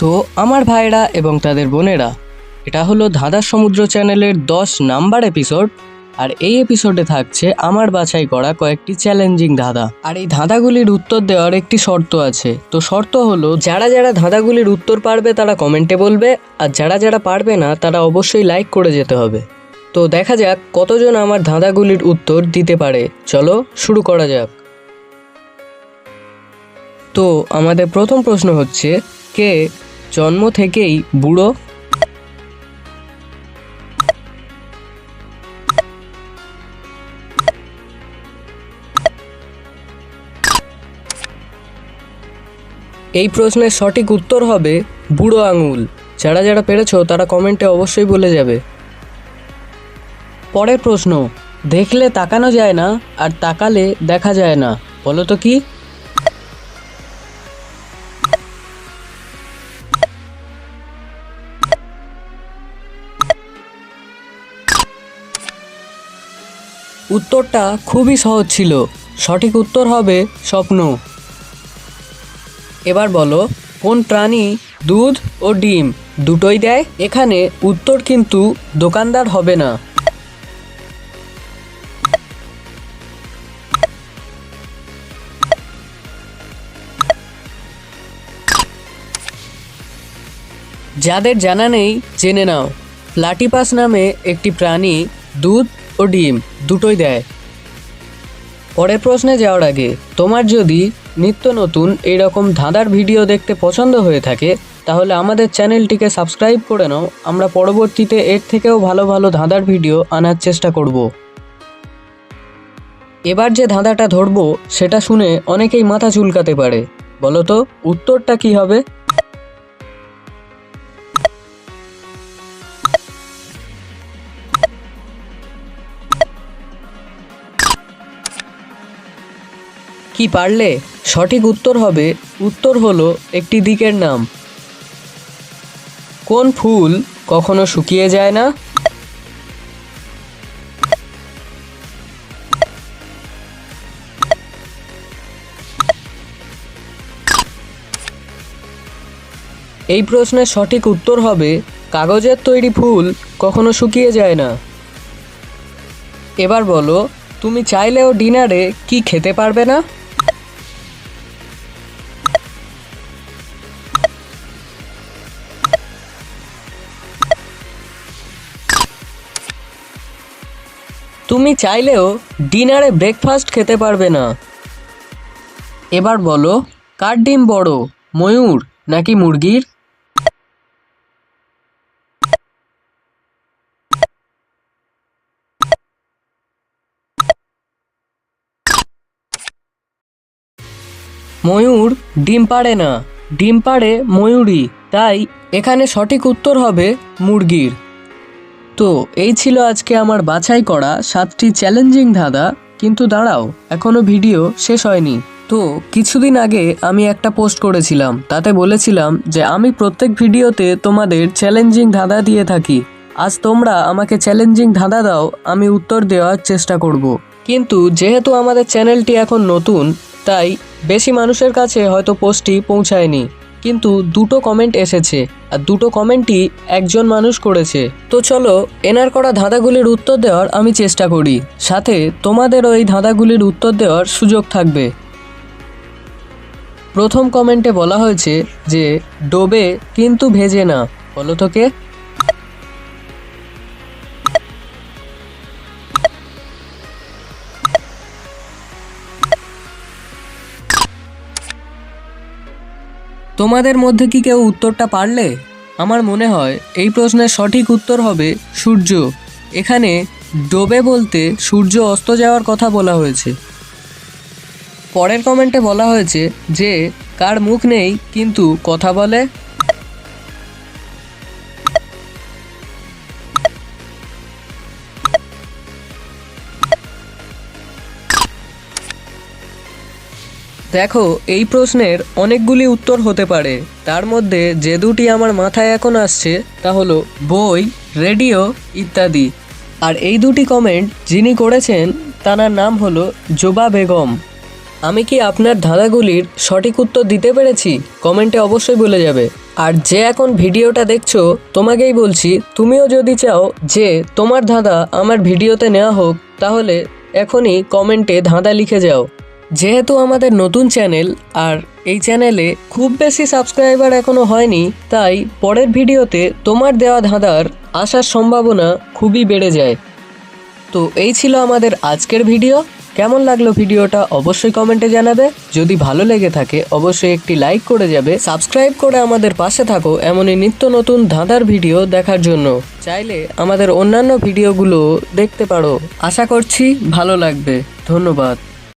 তো আমার ভাইরা এবং তাদের বোনেরা, এটা হলো ধাঁধার সমুদ্র চ্যানেলের দশ নাম্বার এপিসোড, আর এই এপিসোডে থাকছে আমার বাছাই করা কয়েকটি চ্যালেঞ্জিং ধাঁধা। আর এই ধাঁধাগুলির উত্তর দেওয়ার একটি শর্ত আছে। তো শর্ত হলো, যারা যারা ধাঁধাগুলির উত্তর পারবে তারা কমেন্টে বলবে, আর যারা যারা পারবে না তারা অবশ্যই লাইক করে যেতে হবে। তো দেখা যাক কতজন আমার ধাঁধাগুলির উত্তর দিতে পারে। চলো শুরু করা যাক। তো আমাদের প্রথম প্রশ্ন হচ্ছে, কে জন্ম থেকেই বুড়ো। এই প্রশ্নের সঠিক উত্তর হবে বুড়ো আঙুল। যারা যারা পেরেছ, তারা কমেন্টে অবশ্যই বলে যাবে। পরের প্রশ্ন, দেখলে তাকানো যায় না আর তাকালে দেখা যায় না। বলো তো কি? উত্তরটা খুবই সহজ ছিল। সঠিক উত্তর হবে স্বপ্ন। এবার বলো, কোন প্রাণী দুধ ও ডিম দুটোই দেয়? এখানে উত্তর কিন্তু দোকানদার হবে না। যাদের জানা নেই, জেনে নাও। প্লাটিপাস নামে একটি প্রাণী দুধ ও ডিম দুটোই দেয়। পরের প্রশ্নে যাওয়ার আগে, তোমার যদি নিত্য নতুন এইরকম ধাঁধার ভিডিও দেখতে পছন্দ হয়ে থাকে, তাহলে আমাদের চ্যানেলটিকে সাবস্ক্রাইব করে নাও। আমরা পরবর্তীতে এর থেকেও ভালো ভালো ধাঁধার ভিডিও আনার চেষ্টা করব। এবার যে ধাঁধাটা ধরবো, সেটা শুনে অনেকেই মাথা চুলকাতে পারে। বলো তো, উত্তরটা কি হবে? কি পারলে? সঠিক উত্তর হবে। উত্তর হলো একটি দিকের নাম। কোন ফুল কখনো শুকিয়ে যায় না? এই প্রশ্নের সঠিক উত্তর হবে, কাগজের তৈরি ফুল কখনো শুকিয়ে যায় না। এবার বলো, তুমি চাইলেও ডিনারে কি খেতে পারবে না? তুমি চাইলেও ডিনারে ব্রেকফাস্ট খেতে পারবে না। এবার বলো, কার ডিম বড়, ময়ূর নাকি মুরগির? ময়ূর ডিম পাড়ে না। ডিম পাড়ে ময়ূরী তাই এখানে সঠিক উত্তর হবে মুরগির। তো এই ছিল আজকে আমার বাছাই করা সাতটি চ্যালেঞ্জিং ধাঁধা। কিন্তু দাঁড়াও, এখনও ভিডিও শেষ হয়নি। তো কিছুদিন আগে আমি একটা পোস্ট করেছিলাম, তাতে বলেছিলাম যে আমি প্রত্যেক ভিডিওতে তোমাদের চ্যালেঞ্জিং ধাঁধা দিয়ে থাকি। আজ তোমরা আমাকে চ্যালেঞ্জিং ধাঁধা দাও, আমি উত্তর দেওয়ার চেষ্টা করব। কিন্তু যেহেতু আমাদের চ্যানেলটি এখন নতুন, তাই বেশি মানুষের কাছে হয়তো পোস্টটি পৌঁছায়নি। কিন্তু দুটো কমেন্ট এসেছে, আর দুটো কমেন্টই একজন মানুষ করেছে। তো চলো এনার করা ধাঁধাগুলির উত্তর দেওয়ার আমি চেষ্টা করি। সাথে তোমাদেরও এই ধাঁধাগুলির উত্তর দেওয়ার সুযোগ থাকবে। প্রথম কমেন্টে বলা হয়েছে যে, ডোবে কিন্তু ভেজে না। বলো তো কে? তোমাদের মধ্যে কি কেউ উত্তরটা পারলে? আমার মনে হয় এই প্রশ্নের সঠিক উত্তর হবে সূর্য। এখানে ডোবে বলতে সূর্য অস্ত যাওয়ার কথা বলা হয়েছে। পরের কমেন্টে বলা হয়েছে যে, কার মুখ নেই, কিন্তু কথা বলে? দেখো, এই প্রশ্নের অনেকগুলি উত্তর হতে পারে। তার মধ্যে যে দুটি আমার মাথায় এখন আসছে তা হলো বই, রেডিও ইত্যাদি। আর এই দুটি কমেন্ট যিনি করেছেন তার নাম হলো জোবা বেগম। আমি কি আপনার ধাঁধাগুলির সঠিক উত্তর দিতে পেরেছি? কমেন্টে অবশ্যই বলে যাবে। আর যে এখন ভিডিওটা দেখছ, তোমাকেই বলছি, তুমিও যদি চাও যে তোমার ধাঁধা আমার ভিডিওতে নেওয়া হোক, তাহলে এখনই কমেন্টে ধাঁধা লিখে যাও। যেহেতু আমাদের নতুন চ্যানেল, আর এই চ্যানেলে খুব বেশি সাবস্ক্রাইবার এখনও হয়নি, তাই পরের ভিডিওতে তোমার দেওয়া ধাঁধার আসার সম্ভাবনা খুবই বেড়ে যায়। তো এই ছিল আমাদের আজকের ভিডিও। কেমন লাগল ভিডিওটা অবশ্যই কমেন্টে জানাবে। যদি ভালো লেগে থাকে, অবশ্যই একটি লাইক করে যাবে। সাবস্ক্রাইব করে আমাদের পাশে থাকো এমনই নিত্য নতুন ধাঁধার ভিডিও দেখার জন্য। চাইলে আমাদের অন্যান্য ভিডিওগুলো দেখতে পারো। আশা করছি ভালো লাগবে। ধন্যবাদ।